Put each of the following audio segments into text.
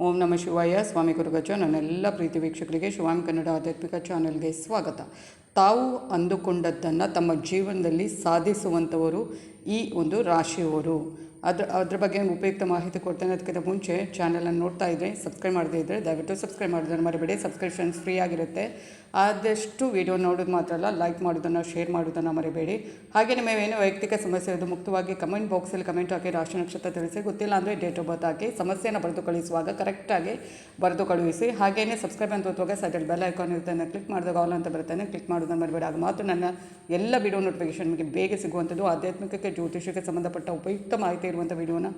ಓಂ ನಮ ಶಿವಾಯ ಸ್ವಾಮಿ ಗುರುಗಜ ನನ್ನೆಲ್ಲ ಪ್ರೀತಿ ವೀಕ್ಷಕರಿಗೆ ಶಿವಾಮಿ ಕನ್ನಡ ಆಧ್ಯಾತ್ಮಿಕ ಚಾನೆಲ್ಗೆ ಸ್ವಾಗತ. ತಾವು ಅಂದುಕೊಂಡದ್ದನ್ನು ತಮ್ಮ ಜೀವನದಲ್ಲಿ ಸಾಧಿಸುವಂಥವರು ಈ ಒಂದು ರಾಶಿಯವರು. ಅದ್ರ ಅದ್ರ ಬಗ್ಗೆ ಉಪಯುಕ್ತ ಮಾಹಿತಿ ಕೊಡ್ತೇನೆ. ಅದಕ್ಕಿಂತ ಮುಂಚೆ ಚಾನಲನ್ನು ನೋಡ್ತಾ ಇದ್ದರೆ ಸಬ್ಸ್ಕ್ರೈಬ್ ಮಾಡದೇ ಇದ್ದರೆ ದಯವಿಟ್ಟು ಸಬ್ಸ್ಕ್ರೈಬ್ ಮಾಡೋದನ್ನು ಮರಿಬೇಡಿ. ಸಬ್ಸ್ಕ್ರಿಪ್ಷನ್ಸ್ ಫ್ರೀ ಆಗಿರುತ್ತೆ. ಆದಷ್ಟು ವಿಡಿಯೋ ನೋಡೋದು ಮಾತ್ರ ಅಲ್ಲ ಲೈಕ್ ಮಾಡೋದನ್ನು ಶೇರ್ ಮಾಡೋದನ್ನು ಮರಿಬೇಡಿ. ಹಾಗೆ ನಿಮಗೇನು ವೈಯಕ್ತಿಕ ಸಮಸ್ಯೆ ಇರೋದು ಮುಕ್ತವಾಗಿ ಕಮೆಂಟ್ ಬಾಕ್ಸಲ್ಲಿ ಕಮೆಂಟ್ ಹಾಕಿ ರಾಶಿ ನಕ್ಷತ್ರ ತಿಳಿಸಿ. ಗೊತ್ತಿಲ್ಲ ಅಂದರೆ ಡೇಟ್ ಆಫ್ ಬರ್ತ್ ಹಾಕಿ ಸಮಸ್ಯೆಯನ್ನು ಬರೆದು ಕಳಿಸುವಾಗ ಕರೆಕ್ಟಾಗಿ ಬರೆದು ಕಳುಹಿಸಿ ಹಾಗೆಯೇ ಸಬ್ಸ್ಕ್ರೈಬ್ ಅಂತ ಓದುವಾಗ ಸೈಡಲ್ಲಿ ಬೆಲ್ ಐಕಾನ್ ಇರುತ್ತೆ ಕ್ಲಿಕ್ ಮಾಡಿದಾಗ ಆಲ್ ಅಂತ ಬರುತ್ತೆ ಕ್ಲಿಕ್ ಮಾಡೋದನ್ನು ಮರಿಬೇಡಿ ಆಗ ಮಾತ್ರ ನನ್ನ ಎಲ್ಲ ವಿಡಿಯೋ ನೋಟಿಫಿಕೇಶನ್ ನಿಮಗೆ ಬೇಗ ಸಿಗುವಂಥದ್ದು ಆಧ್ಯಾತ್ಮಿಕಕ್ಕೆ ಜ್ಯೋತಿಷಕ್ಕೆ ಸಂಬಂಧಪಟ್ಟ ಉಪಯುಕ್ತ ಮಾಹಿತಿ ಇರುವಂಥ ವಿಡಿಯೋನ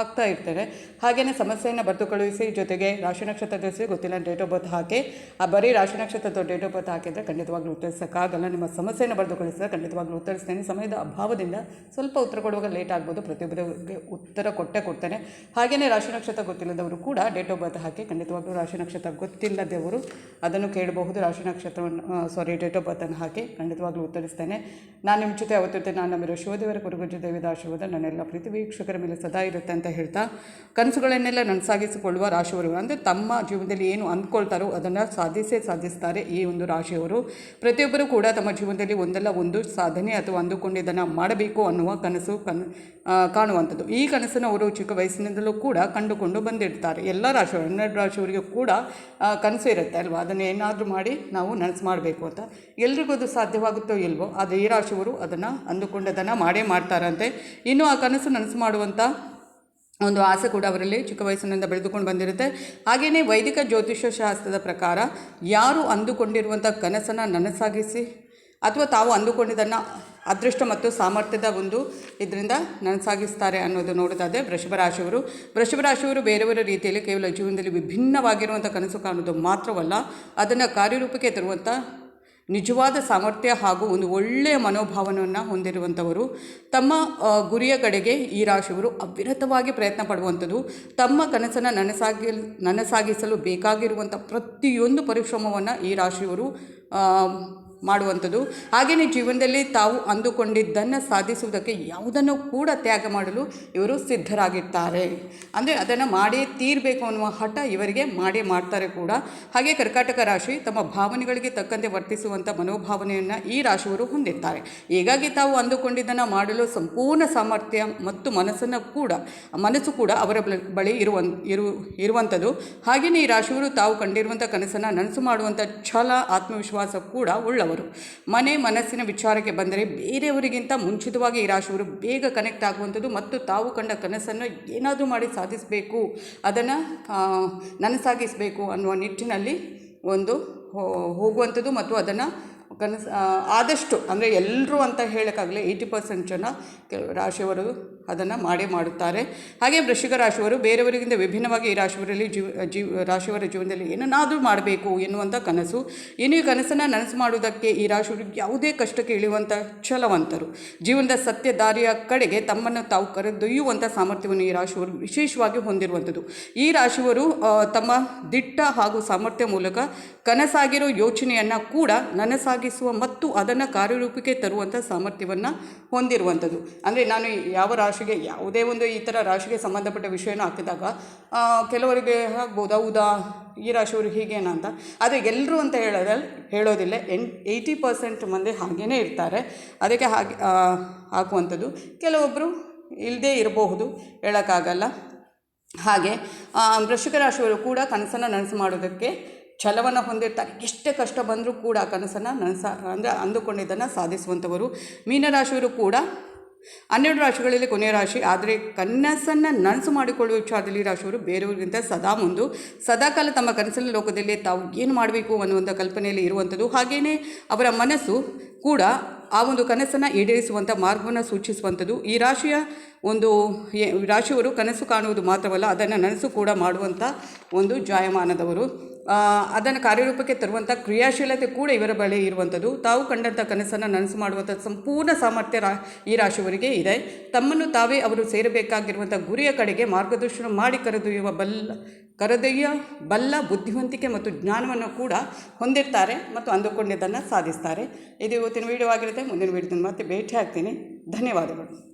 ಆಗ್ತಾ ಇರ್ತಾರೆ ಹಾಗೆಯೇ ಸಮಸ್ಯೆಯನ್ನು ಬರೆದು ಕಳುಹಿಸಿ ಜೊತೆಗೆ ರಾಶಿ ನಕ್ಷತ್ರ ತಿಳಿಸಿ ಗೊತ್ತಿಲ್ಲ ಡೇಟ್ ಆಫ್ ಬರ್ತ್ ಹಾಕಿ. ಆ ಬರೀ ರಾಶಿ ನಕ್ಷತ್ರದ ಡೇಟ್ ಆಫ್ ಬರ್ತ್ ಹಾಕಿದರೆ ಖಂಡಿತವಾಗ್ಲೂ ಉತ್ತರಿಸೋಕ್ಕಾಗಲ್ಲ. ನಿಮ್ಮ ಸಮಸ್ಯೆಯನ್ನು ಬರೆದು ಕಳಿಸಿದ್ರೆ ಖಂಡಿತವಾಗ್ಲೂ ಉತ್ತರಿಸ್ತೇನೆ. ಸಮಯದ ಅಭಾವದಿಂದ ಸ್ವಲ್ಪ ಉತ್ತರ ಕೊಡುವಾಗ ಲೇಟ್ ಆಗ್ಬೋದು. ಪ್ರತಿಯೊಬ್ಬರಿಗೆ ಉತ್ತರ ಕೊಟ್ಟೇ ಕೊಡ್ತೇನೆ. ಹಾಗೆಯೇ ರಾಶಿ ನಕ್ಷತ್ರ ಗೊತ್ತಿಲ್ಲದವರು ಕೂಡ ಡೇಟ್ ಆಫ್ ಬರ್ತ್ ಹಾಕಿ ಖಂಡಿತವಾಗ್ಲೂ ರಾಶಿ ನಕ್ಷತ್ರ ಗೊತ್ತಿಲ್ಲದವರು ಅದನ್ನು ಕೇಳಬಹುದು. ರಾಶಿ ನಕ್ಷತ್ರವನ್ನು ಸಾರಿ ಡೇಟ್ ಆಫ್ ಬರ್ತನ್ನು ಹಾಕಿ ಖಂಡಿತವಾಗ್ಲೂ ಉತ್ತರಿಸ್ತೇನೆ. ನಾನು ನಿಮ್ಮ ಜೊತೆ ಅವತ್ತಿರ್ತೇನೆ ನಾನು ನಮ್ಮ ಶಿವದೇವರ ಕುರುಗುಜ್ಜ ದೇವಿದ ಆಶೀರ್ವಾದ ನನ್ನೆಲ್ಲ ಪ್ರೀತಿ ವೀಕ್ಷಕರ ಮೇಲೆ ಸದಾ ಇರುತ್ತೆ ಅಂತ ಹೇಳ್ತಾ ಕನಸುಗಳನ್ನೆಲ್ಲ ನನಸಾಗಿಸಿಕೊಳ್ಳುವ ರಾಶಿಯವರು ಅಂದರೆ ತಮ್ಮ ಜೀವನದಲ್ಲಿ ಏನು ಅಂದ್ಕೊಳ್ತಾರೋ ಅದನ್ನು ಸಾಧಿಸೇ ಸಾಧಿಸ್ತಾರೆ ಈ ಒಂದು ರಾಶಿಯವರು. ಪ್ರತಿಯೊಬ್ಬರು ಕೂಡ ತಮ್ಮ ಜೀವನದಲ್ಲಿ ಒಂದಲ್ಲ ಒಂದು ಸಾಧನೆ ಅಥವಾ ಅಂದುಕೊಂಡಿದ್ದನ್ನು ಮಾಡಬೇಕು ಅನ್ನುವ ಕನಸು ಕನ್ ಕಾಣುವಂಥದ್ದು. ಈ ಕನಸನ್ನು ಅವರು ಚಿಕ್ಕ ವಯಸ್ಸಿನಿಂದಲೂ ಕೂಡ ಕಂಡುಕೊಂಡು ಬಂದಿರ್ತಾರೆ. ಎಲ್ಲ ರಾಶಿಯವರು, ಹನ್ನೆರಡು ರಾಶಿಯವರಿಗೂ ಕೂಡ ಕನಸು ಇರುತ್ತೆ ಅಲ್ವಾ? ಅದನ್ನು ಏನಾದರೂ ಮಾಡಿ ನಾವು ನನಸು ಮಾಡಬೇಕು ಅಂತ. ಎಲ್ರಿಗೂ ಅದು ಸಾಧ್ಯವಾಗುತ್ತೋ ಇಲ್ವೋ ಆದರೆ ಈ ರಾಶಿಯವರು ಅದನ್ನು ಅಂದುಕೊಂಡದನ್ನು ಮಾಡೇ ಮಾಡ್ತಾರಂತೆ. ಇನ್ನು ಆ ಕನಸು ನನಸು ಮಾಡುವಂಥ ಒಂದು ಆಸೆ ಕೂಡ ಅವರಲ್ಲಿ ಚಿಕ್ಕ ವಯಸ್ಸಿನಿಂದ ಬೆಳೆದುಕೊಂಡು ಬಂದಿರುತ್ತೆ. ಹಾಗೆಯೇ ವೈದಿಕ ಜ್ಯೋತಿಷ್ಯ ಶಾಸ್ತ್ರದ ಪ್ರಕಾರ ಯಾರು ಅಂದುಕೊಂಡಿರುವಂಥ ಕನಸನ್ನು ನನಸಾಗಿಸಿ ಅಥವಾ ತಾವು ಅಂದುಕೊಂಡಿದ್ದನ್ನು ಅದೃಷ್ಟ ಮತ್ತು ಸಾಮರ್ಥ್ಯದ ಒಂದು ಇದರಿಂದ ನನಸಾಗಿಸ್ತಾರೆ ಅನ್ನೋದು ನೋಡೋದಾದರೆ ವೃಷಭ ರಾಶಿಯವರು ವೃಷಭ ರಾಶಿಯವರು ಬೇರೆ ಬೇರೆ ರೀತಿಯಲ್ಲಿ ಕೇವಲ ಜೀವನದಲ್ಲಿ ವಿಭಿನ್ನವಾಗಿರುವಂಥ ಕನಸು ಕಾಣೋದು ಮಾತ್ರವಲ್ಲ, ಅದನ್ನು ಕಾರ್ಯರೂಪಕ್ಕೆ ತರುವಂಥ ನಿಜವಾದ ಸಾಮರ್ಥ್ಯ ಹಾಗೂ ಒಂದು ಒಳ್ಳೆಯ ಮನೋಭಾವನೆಯನ್ನು ಹೊಂದಿರುವಂಥವರು ತಮ್ಮ ಗುರಿಯ ಕಡೆಗೆ ಈ ರಾಶಿಯವರು ಅವಿರತವಾಗಿ ಪ್ರಯತ್ನ ಪಡುವಂಥದ್ದು. ತಮ್ಮ ಕನಸನ್ನು ನನಸಾಗಿ, ನನಸಾಗಿಸಲು ಬೇಕಾಗಿರುವಂಥ ಪ್ರತಿಯೊಂದು ಪರಿಶ್ರಮವನ್ನು ಈ ರಾಶಿಯವರು ಮಾಡುವಂಥದ್ದು. ಹಾಗೆಯೇ ಜೀವನದಲ್ಲಿ ತಾವು ಅಂದುಕೊಂಡಿದ್ದನ್ನು ಸಾಧಿಸುವುದಕ್ಕೆ ಯಾವುದನ್ನು ಕೂಡ ತ್ಯಾಗ ಮಾಡಲು ಇವರು ಸಿದ್ಧರಾಗಿರ್ತಾರೆ. ಅಂದರೆ ಅದನ್ನು ಮಾಡೇ ತೀರಬೇಕು ಅನ್ನುವ ಹಠ ಇವರಿಗೆ ಮಾಡೇ ಮಾಡ್ತಾರೆ ಕೂಡ. ಹಾಗೆ ಕರ್ಕಾಟಕ ರಾಶಿ ತಮ್ಮ ಭಾವನೆಗಳಿಗೆ ತಕ್ಕಂತೆ ವರ್ತಿಸುವಂಥ ಮನೋಭಾವನೆಯನ್ನು ಈ ರಾಶಿಯವರು ಹೊಂದಿರ್ತಾರೆ. ಹೀಗಾಗಿ ತಾವು ಅಂದುಕೊಂಡಿದ್ದನ್ನು ಮಾಡಲು ಸಂಪೂರ್ಣ ಸಾಮರ್ಥ್ಯ ಮತ್ತು ಮನಸ್ಸನ್ನು ಕೂಡ, ಮನಸ್ಸು ಕೂಡ ಅವರ ಬಳ- ಇರುವ, ಇರು, ಇರುವಂಥದ್ದು. ಹಾಗೆಯೇ ಈ ರಾಶಿಯವರು ತಾವು ಕಂಡಿರುವಂಥ ಕನಸನ್ನು ನನಸು ಮಾಡುವಂಥ ಛಲ, ಆತ್ಮವಿಶ್ವಾಸ ಕೂಡ ಉಳ್ಳವರು. ಮನೆ ಮನಸ್ಸಿನ ವಿಚಾರಕ್ಕೆ ಬಂದರೆ ಬೇರೆಯವರಿಗಿಂತ ಮುಂಚಿತವಾಗಿ ಈ ರಾಶಿಯವರು ಬೇಗ ಕನೆಕ್ಟ್ ಆಗುವಂಥದ್ದು ಮತ್ತು ತಾವು ಕಂಡ ಕನಸನ್ನು ಏನಾದರೂ ಮಾಡಿ ಸಾಧಿಸಬೇಕು, ಅದನ್ನು ನನಸಾಗಿಸಬೇಕು ಅನ್ನುವ ನಿಟ್ಟಿನಲ್ಲಿ ಒಂದು ಹೋಗುವಂಥದ್ದು ಮತ್ತು ಅದನ್ನು ಕನಸು ಆದಷ್ಟು, ಅಂದರೆ ಎಲ್ಲರೂ ಅಂತ ಹೇಳೋಕ್ಕಾಗಲಿ ಏಯ್ಟಿ ಪರ್ಸೆಂಟ್ ಜನ ರಾಶಿಯವರು ಅದನ್ನು ಮಾಡೇ ಮಾಡುತ್ತಾರೆ. ಹಾಗೆ ವೃಶ್ಚಿಕ ರಾಶಿಯವರು ಬೇರೆಯವರಿಗಿಂತ ವಿಭಿನ್ನವಾಗಿ ಈ ರಾಶಿಯವರಲ್ಲಿ ಜೀವ ಜೀವ, ರಾಶಿಯವರ ಜೀವನದಲ್ಲಿ ಏನನ್ನಾದರೂ ಮಾಡಬೇಕು ಎನ್ನುವಂಥ ಕನಸು. ಇನ್ನು ಈ ಕನಸನ್ನು ನನಸು ಮಾಡುವುದಕ್ಕೆ ಈ ರಾಶಿಯವರಿಗೆ ಯಾವುದೇ ಕಷ್ಟಕ್ಕೆ ಇಳಿಯುವಂಥ ಛಲವಂತರು. ಜೀವನದ ಸತ್ಯ ದಾರಿಯ ಕಡೆಗೆ ತಮ್ಮನ್ನು ತಾವು ಕರೆದೊಯ್ಯುವಂಥ ಸಾಮರ್ಥ್ಯವನ್ನು ಈ ರಾಶಿಯವರು ವಿಶೇಷವಾಗಿ ಹೊಂದಿರುವಂಥದ್ದು. ಈ ರಾಶಿಯವರು ತಮ್ಮ ದಿಟ್ಟ ಹಾಗೂ ಸಾಮರ್ಥ್ಯ ಮೂಲಕ ಕನಸಾಗಿರೋ ಯೋಚನೆಯನ್ನು ಕೂಡ ನನಸಾಗಿಸುವ ಮತ್ತು ಅದನ್ನು ಕಾರ್ಯರೂಪಕ್ಕೆ ತರುವಂಥ ಸಾಮರ್ಥ್ಯವನ್ನು ಹೊಂದಿರುವಂಥದ್ದು. ಅಂದರೆ ನಾನು ಯಾವ ರಾಶಿಗೆ ಯಾವುದೇ ಒಂದು ಈ ಥರ ರಾಶಿಗೆ ಸಂಬಂಧಪಟ್ಟ ವಿಷಯನ ಹಾಕಿದಾಗ ಕೆಲವರಿಗೆ ಆಗ್ಬೋದು? ಹೌದಾ? ಈ ರಾಶಿಯವರು ಹೀಗೇನ ಅಂತ. ಆದರೆ ಎಲ್ಲರೂ ಅಂತ ಹೇಳೋದ್ರಲ್ಲಿ ಹೇಳೋದಿಲ್ಲ. ಎನ್ ಏಯ್ಟಿ ಪರ್ಸೆಂಟ್ ಮಂದಿ ಹಾಗೇ ಇರ್ತಾರೆ. ಅದಕ್ಕೆ ಹಾಗೆ ಹಾಕುವಂಥದ್ದು. ಕೆಲವೊಬ್ಬರು ಇಲ್ಲದೇ ಇರಬಹುದು, ಹೇಳೋಕ್ಕಾಗಲ್ಲ. ಹಾಗೆ ವೃಷಿಕ ರಾಶಿಯವರು ಕೂಡ ಕನಸನ್ನು ನನಸು ಮಾಡೋದಕ್ಕೆ ಛಲವನ್ನು ಹೊಂದಿರ್ತಾರೆ. ಎಷ್ಟೇ ಕಷ್ಟ ಬಂದರೂ ಕೂಡ ಕನಸನ್ನು ನನಸ, ಅಂದರೆ ಅಂದುಕೊಂಡಿದ್ದನ್ನು ಸಾಧಿಸುವಂಥವರು ಮೀನರಾಶಿಯವರು ಕೂಡ ಹನ್ನೆರಡು ರಾಶಿಗಳಲ್ಲಿ ಕೊನೆಯ ರಾಶಿ. ಆದರೆ ಕನಸನ್ನು ನನಸು ಮಾಡಿಕೊಳ್ಳುವ ವಿಚಾರದಲ್ಲಿ ರಾಶಿಯವರು ಬೇರೆಯವರಿಗಿಂತ ಸದಾ ಮುಂದು. ಸದಾಕಾಲ ತಮ್ಮ ಕನಸಿನ ಲೋಕದಲ್ಲಿ ತಾವು ಏನು ಮಾಡಬೇಕು ಅನ್ನುವಂಥ ಕಲ್ಪನೆಯಲ್ಲಿ ಇರುವಂಥದ್ದು. ಹಾಗೆಯೇ ಅವರ ಮನಸ್ಸು ಕೂಡ ಆ ಒಂದು ಕನಸನ್ನು ಈಡೇರಿಸುವಂಥ ಮಾರ್ಗವನ್ನು ಸೂಚಿಸುವಂಥದ್ದು. ಈ ರಾಶಿಯ ಒಂದು ರಾಶಿಯವರು ಕನಸು ಕಾಣುವುದು ಮಾತ್ರವಲ್ಲ, ಅದನ್ನು ನನಸು ಕೂಡ ಮಾಡುವಂಥ ಒಂದು ಜಾಯಮಾನದವರು. ಅದನ್ನು ಕಾರ್ಯರೂಪಕ್ಕೆ ತರುವಂಥ ಕ್ರಿಯಾಶೀಲತೆ ಕೂಡ ಇವರ ಬಳಿ ಇರುವಂಥದ್ದು. ತಾವು ಕಂಡಂಥ ಕನಸನ್ನು ನನಸು ಮಾಡುವಂಥ ಸಂಪೂರ್ಣ ಸಾಮರ್ಥ್ಯ ರಾ, ಈ ರಾಶಿಯವರಿಗೆ ಇದೆ. ತಮ್ಮನ್ನು ತಾವೇ ಅವರು ಸೇರಬೇಕಾಗಿರುವಂಥ ಗುರಿಯ ಕಡೆಗೆ ಮಾರ್ಗದರ್ಶನ ಮಾಡಿ ಕರೆದೊಯ್ಯುವ ಬಲ್ಲ ಕರೆದೊಯ್ಯ ಬಲ್ಲ ಬುದ್ಧಿವಂತಿಕೆ ಮತ್ತು ಜ್ಞಾನವನ್ನು ಕೂಡ ಹೊಂದಿರ್ತಾರೆ ಮತ್ತು ಅಂದುಕೊಂಡಿದ್ದನ್ನು ಸಾಧಿಸ್ತಾರೆ. ಇದು ಇವತ್ತಿನ ವಿಡಿಯೋ ಆಗಿರುತ್ತೆ. ಮುಂದಿನ ವೀಡಿಯೋದನ್ನು ಮತ್ತೆ ಭೇಟಿ ಆಗ್ತೀನಿ ಧನ್ಯವಾದಗಳು.